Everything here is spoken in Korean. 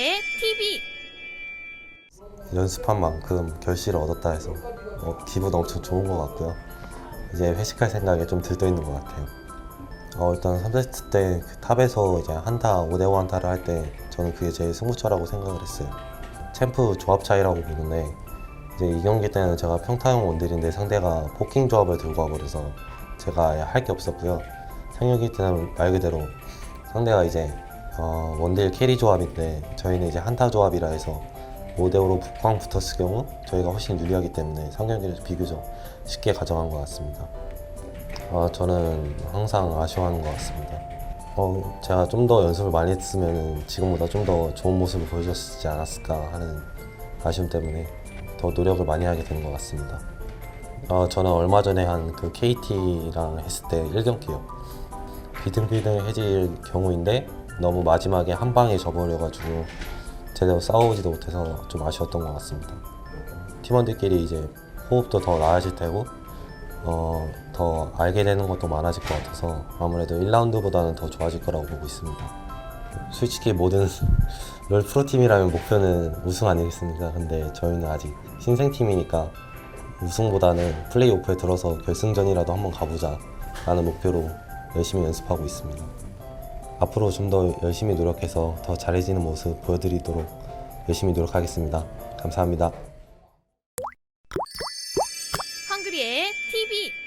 TV 연습한 만큼 결실을 얻었다 해서 어, 기분 엄청 좋은 것 같고요. 이제 회식할 생각에 좀 들떠 있는 것 같아요. 어, 일단 3세트 때 그 탑에서 이제 한타 5대5 한타를 할 때 저는 그게 제일 승부처라고 생각을 했어요. 챔프 조합 차이라고 보는데 이제 이 경기 때는 제가 평타형 원딜인데 상대가 포킹 조합을 들고 와버려서 제가 할 게 없었고요. 상혁이 때는 말 그대로 상대가 이제 어, 원딜 캐리 조합인데 저희는 이제 한타 조합이라 해서 5대5로 북광 붙었을 경우 저희가 훨씬 유리하기 때문에 상경기를 비교적 쉽게 가져간 것 같습니다. 아, 저는 항상 아쉬워하는 것 같습니다. 어, 제가 좀 더 연습을 많이 했으면 지금보다 좀 더 좋은 모습을 보여줬지 않았을까 하는 아쉬움 때문에 더 노력을 많이 하게 된 것 같습니다. 어, 저는 얼마 전에 한 그 KT랑 했을 때 1경기요. 비등비등해질 경우인데 너무 마지막에 한 방에 져버려가지고 제대로 싸우지도 못해서 좀 아쉬웠던 것 같습니다. 팀원들끼리 이제 호흡도 더 나아질 테고 어, 더 알게 되는 것도 많아질 것 같아서 아무래도 1라운드보다는 더 좋아질 거라고 보고 있습니다. 솔직히 모든 롤 프로팀이라면 목표는 우승 아니겠습니까? 근데 저희는 아직 신생팀이니까 우승보다는 플레이오프에 들어서 결승전이라도 한번 가보자 라는 목표로 열심히 연습하고 있습니다. 앞으로 좀 더 열심히 노력해서 더 잘해지는 모습 보여드리도록 열심히 노력하겠습니다. 감사합니다. 헝그리의 TV